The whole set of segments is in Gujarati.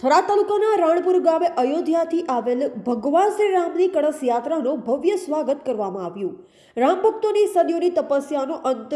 થરાદ તાલુકાના રાણપુર ગામે અયોધ્યાથી આવેલ ભગવાન શ્રી રામની કળશ યાત્રાનો ભવ્ય સ્વાગત કરવામાં આવ્યું. રામ ભક્તોની સદીઓની તપસ્યાનો અંત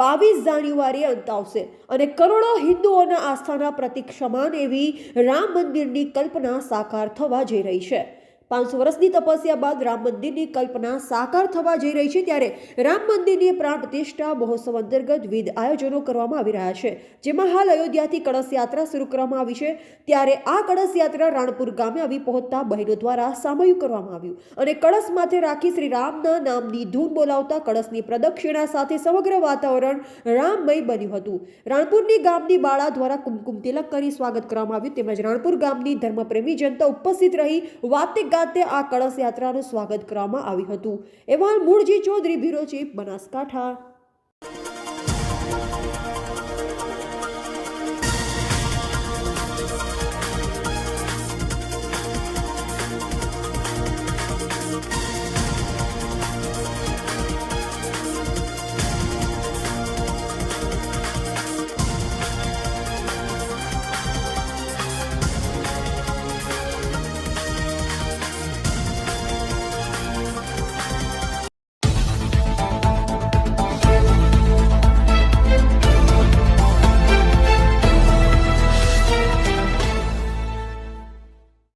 બાવીસ જાન્યુઆરીએ અંત આવશે અને કરોડો હિન્દુઓના આસ્થાના પ્રતીક સમાન એવી રામ મંદિરની કલ્પના સાકાર થવા જઈ રહી છે. પાંચસો વર્ષની તપસ્યા બાદ રામ મંદિરની કલ્પના સાકાર થવા જઈ રહી છે ત્યારે રામ મંદિરની પ્રાણ પ્રતિષ્ઠા મહોત્સવ અંતર્ગત વિવિધ આયોજનો કરવામાં આવી રહ્યા છે. જેમાં હાલ અયોધ્યાથી કળશ યાત્રા શરૂ કરવામાં આવી છે. ત્યારે આ કળશ યાત્રા રાણપુર ગામે આવી પહોંચતા બહેનો દ્વારા સામયું કરવામાં આવ્યું અને કળશ માથે રાખી શ્રી રામના નામની ધૂન બોલાવતા કળશની પ્રદક્ષિણા સાથે સમગ્ર વાતાવરણ રામમય બન્યું હતું. રાણપુરની ગામની બાળા દ્વારા કુમકુમ તિલક કરી સ્વાગત કરવામાં આવ્યું. તેમજ રાણપુર ગામની ધર્મપ્રેમી જનતા ઉપસ્થિત રહી વાતે ખાતે આ કળશ યાત્રાનું સ્વાગત કરવામાં આવ્યું હતું. એવા મૂળજી ચૌધરી બ્યુરો ચીફ બનાસકાંઠા.